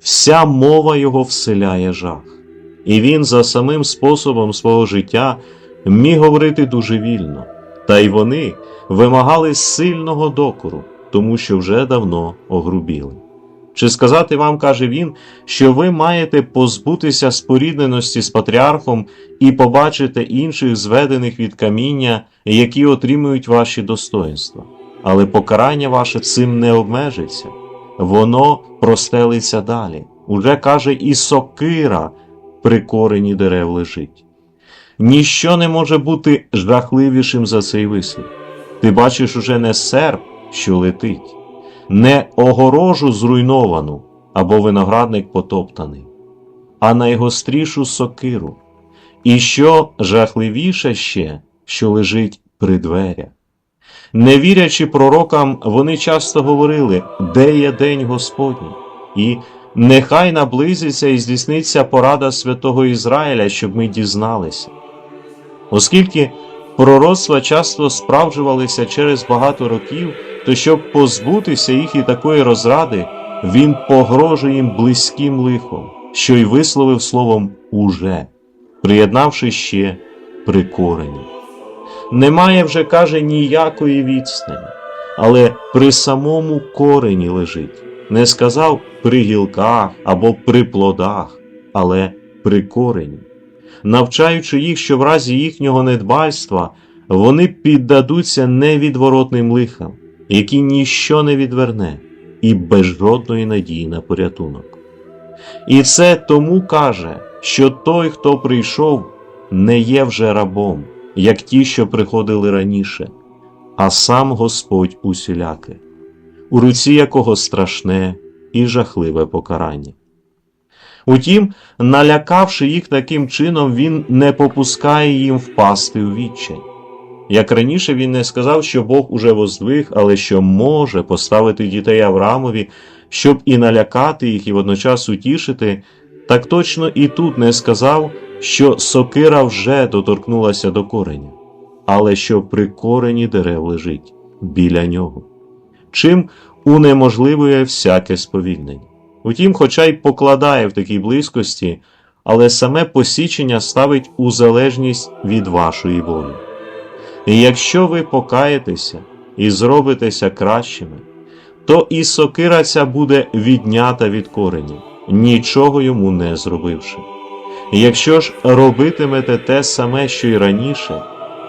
вся мова його вселяє жах. І він за самим способом свого життя міг говорити дуже вільно, та й вони вимагали сильного докору, тому що вже давно огрубіли. Чи сказати вам, каже він, що ви маєте позбутися спорідненості з патріархом і побачите інших зведених від каміння, які отримують ваші достоинства. Але покарання ваше цим не обмежиться, воно простелиться далі. Уже каже, і сокира при корені дерев лежить. Ніщо не може бути жахливішим за цей вислів. Ти бачиш уже не серп, що летить, не огорожу зруйновану або виноградник потоптаний, а найгострішу сокиру. І що жахливіше ще, що лежить при дверях. Не вірячи пророкам, вони часто говорили, де є день Господній, і нехай наблизиться і здійсниться порада святого Ізраїля, щоб ми дізналися. Оскільки пророцтва часто справджувалися через багато років, то щоб позбутися їх і такої розради, він погрожує їм близьким лихом, що й висловив словом уже, приєднавши ще при корені. Немає вже, каже, ніякої відстані, але при самому корені лежить. Не сказав при гілках або при плодах, але при корені навчаючи їх, що в разі їхнього недбальства вони піддадуться невідворотним лихам, які ніщо не відверне, і без жодної надії на порятунок. І це тому каже, що той, хто прийшов, не є вже рабом, як ті, що приходили раніше, а сам Господь усіляке, у руці якого страшне і жахливе покарання. Утім, налякавши їх таким чином, він не попускає їм впасти у відчай. Як раніше він не сказав, що Бог уже воздвиг, але що може поставити дітей Авраамові, щоб і налякати їх, і водночас утішити, так точно і тут не сказав, що сокира вже доторкнулася до кореня, але що при корені дерев лежить біля нього, чим унеможливує всяке сповільнення. Утім, хоча й покладає в такій близькості, але саме посічення ставить у залежність від вашої волі. І якщо ви покаєтеся і зробитеся кращими, то і сокира ця буде віднята від коренів, нічого йому не зробивши. Якщо ж робитимете те саме, що й раніше,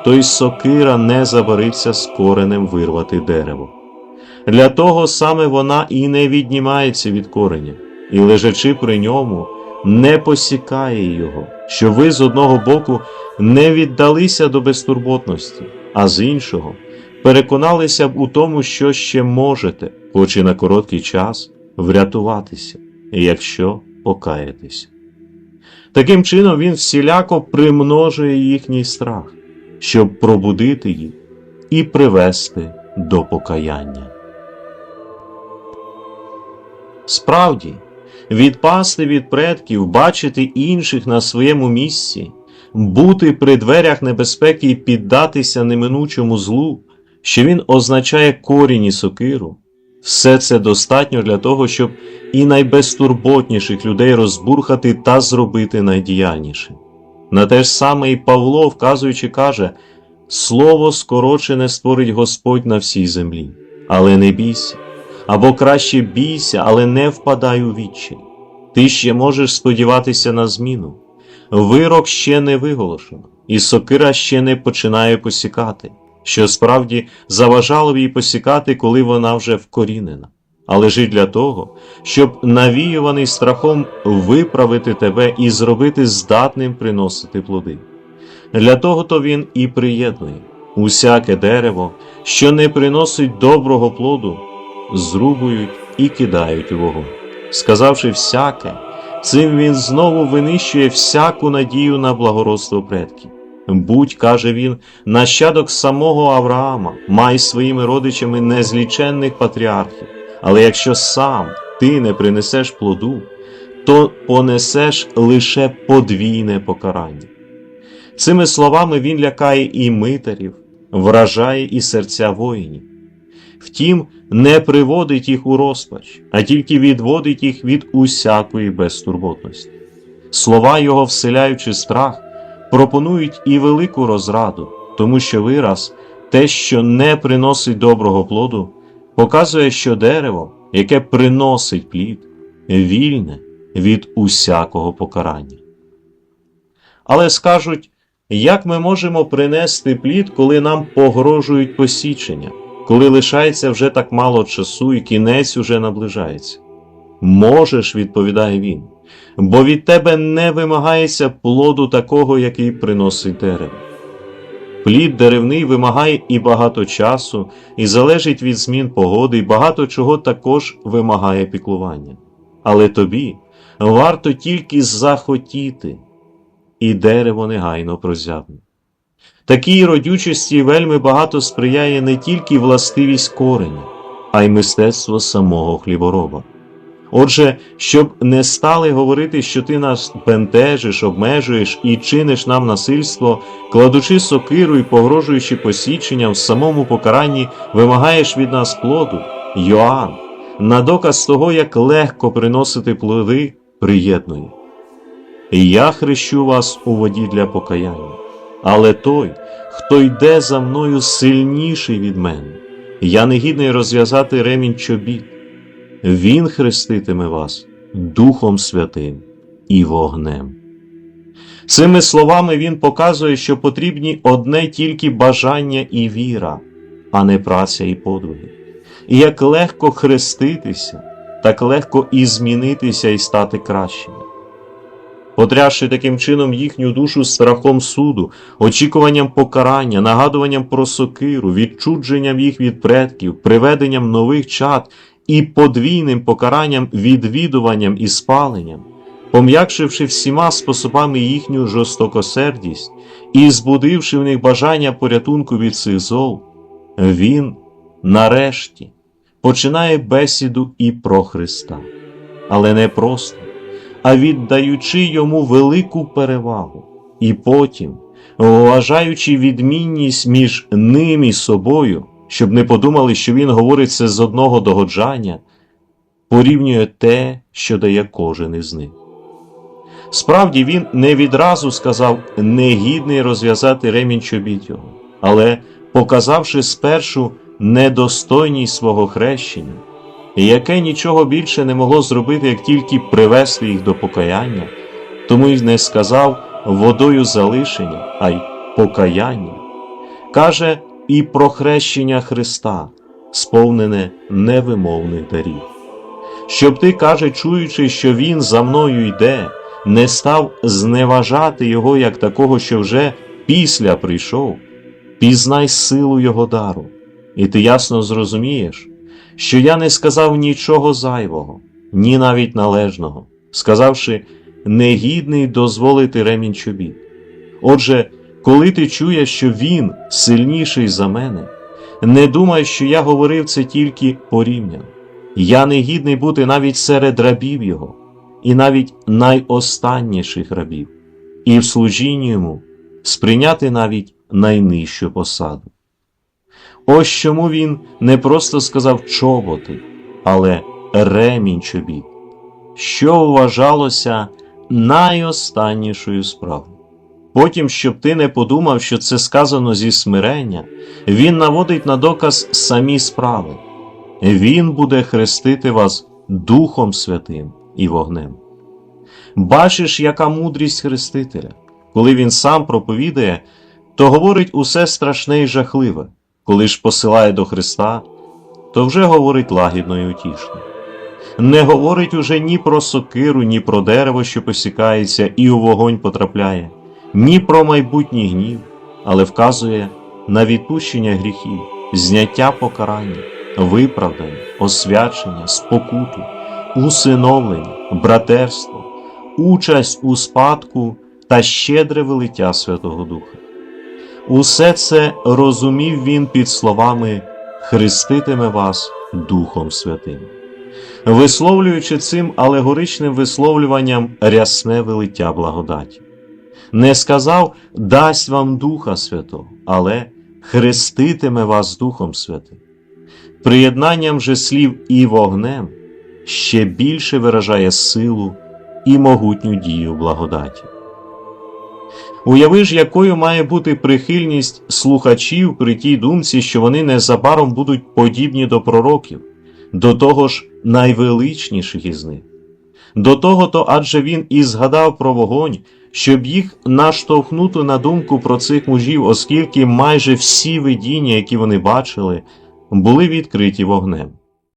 то й сокира не забариться з коренем вирвати дерево. Для того саме вона і не віднімається від кореня, і, лежачи при ньому, не посікає його, що ви з одного боку не віддалися до безтурботності, а з іншого переконалися б у тому, що ще можете, хоч і на короткий час, врятуватися, якщо покаєтеся. Таким чином він всіляко примножує їхній страх, щоб пробудити їх і привести до покаяння. Справді, відпасти від предків, бачити інших на своєму місці, бути при дверях небезпеки і піддатися неминучому злу, що він означає корінь сокиру, все це достатньо для того, щоб і найбезтурботніших людей розбурхати та зробити найдіяльнішим. На те ж саме і Павло, вказуючи, каже: Слово скорочене створить Господь на всій землі, але не бійся або краще бійся, але не впадай у відчай. Ти ще можеш сподіватися на зміну. Вирок ще не виголошено, і сокира ще не починає посікати, що справді заважало їй посікати, коли вона вже вкорінена, а лежить для того, щоб навіюваний страхом виправити тебе і зробити здатним приносити плоди. Для того то він і приєднує усяке дерево, що не приносить доброго плоду зрубують і кидають у вогонь. Сказавши всяке, цим він знову винищує всяку надію на благородство предків. Будь, каже він, нащадок самого Авраама, май своїми родичами незліченних патріархів, але якщо сам ти не принесеш плоду, то понесеш лише подвійне покарання. Цими словами він лякає і митарів, вражає і серця воїнів. втім, не приводить їх у розпач, а тільки відводить їх від усякої безтурботності. Слова його, вселяючи страх, пропонують і велику розраду, тому що вираз, те, що не приносить доброго плоду, показує, що дерево, яке приносить плід, вільне від усякого покарання. Але скажуть, як ми можемо принести плід, коли нам погрожують посічення, коли лишається вже так мало часу і кінець уже наближається? Можеш, відповідає він, бо від тебе не вимагається плоду такого, який приносить дерево. Плід деревний вимагає і багато часу, і залежить від змін погоди, і багато чого також вимагає піклування. Але тобі варто тільки захотіти, і дерево негайно прозябне. Такій родючості вельми багато сприяє не тільки властивість кореня, а й мистецтво самого хлібороба. Отже, щоб не стали говорити, що ти нас бентежиш, обмежуєш і чиниш нам насильство, кладучи сокиру і погрожуючи посіченням в самому покаранні, вимагаєш від нас плоду, Йоанн, на доказ того, як легко приносити плоди, приєднує. Я хрещу вас у воді для покаяння, але той, хто йде за мною сильніший від мене, я не гідний розв'язати ремінь чобіт. Він хреститиме вас Духом Святим і вогнем. Цими словами він показує, що потрібні одне тільки бажання і віра, а не праця і подвиги. І як легко хреститися, так легко і змінитися і стати кращими. Потрявши таким чином їхню душу страхом суду, очікуванням покарання, нагадуванням про сокиру, відчудженням їх від предків, приведенням нових чад і подвійним покаранням, відвідуванням і спаленням, пом'якшивши всіма способами їхню жорстокосердість і збудивши в них бажання порятунку від цих зол, він, нарешті, починає бесіду і про Христа, але не просто, а віддаючи йому велику перевагу, і потім, вважаючи відмінність між ним і собою, щоб не подумали, що він говорить це з одного догоджання, порівнює те, що дає кожен із них. Справді він не відразу сказав негідний розв'язати ремінь чобіт його, але, показавши спершу недостойність свого хрещення, яке нічого більше не могло зробити, як тільки привести їх до покаяння, тому й не сказав водою залишення, а й покаяння. Каже, і про хрещення Христа, сповнене невимовних дарів. Щоб ти, каже, чуючи, що Він за мною йде, не став зневажати Його як такого, що вже після прийшов, пізнай силу Його дару, і ти ясно зрозумієш, що я не сказав нічого зайвого, ні навіть належного, сказавши, негідний дозволити ремінь чобіт. Отже, коли ти чуєш, що він сильніший за мене, не думай, що я говорив це тільки порівняно. Я не гідний бути навіть серед рабів його, і навіть найостанніших рабів, і в служінні йому сприйняти навіть найнижчу посаду. Ось чому він не просто сказав чоботи, але ремінь чобіт, що вважалося найостаннішою справою. Потім, щоб ти не подумав, що це сказано зі смирення, він наводить на доказ самі справи. Він буде хрестити вас Духом Святим і вогнем. Бачиш, яка мудрість Хрестителя, коли він сам проповідає, то говорить усе страшне і жахливе, коли ж посилає до Христа, то вже говорить лагідно і утішно. Не говорить уже ні про сокиру, ні про дерево, що посікається і у вогонь потрапляє ні про майбутній гнів, але вказує на відпущення гріхів, зняття покарання, виправдання, освячення, спокуту, усиновлення, братерство, участь у спадку та щедре вилиття Святого Духа. Усе це розумів він під словами Хреститиме вас Духом Святим, висловлюючи цим алегоричним висловлюванням рясне вилиття благодаті не сказав дасть вам Духа Святого, але хреститиме вас Духом Святим. приєднанням же слів і вогнем ще більше виражає силу і могутню дію благодаті. Уяви ж, якою має бути прихильність слухачів при тій думці, що вони незабаром будуть подібні до пророків, до того ж найвеличніших із них. До того то адже він і згадав про вогонь, щоб їх наштовхнути на думку про цих мужів, оскільки майже всі видіння, які вони бачили, були відкриті вогнем.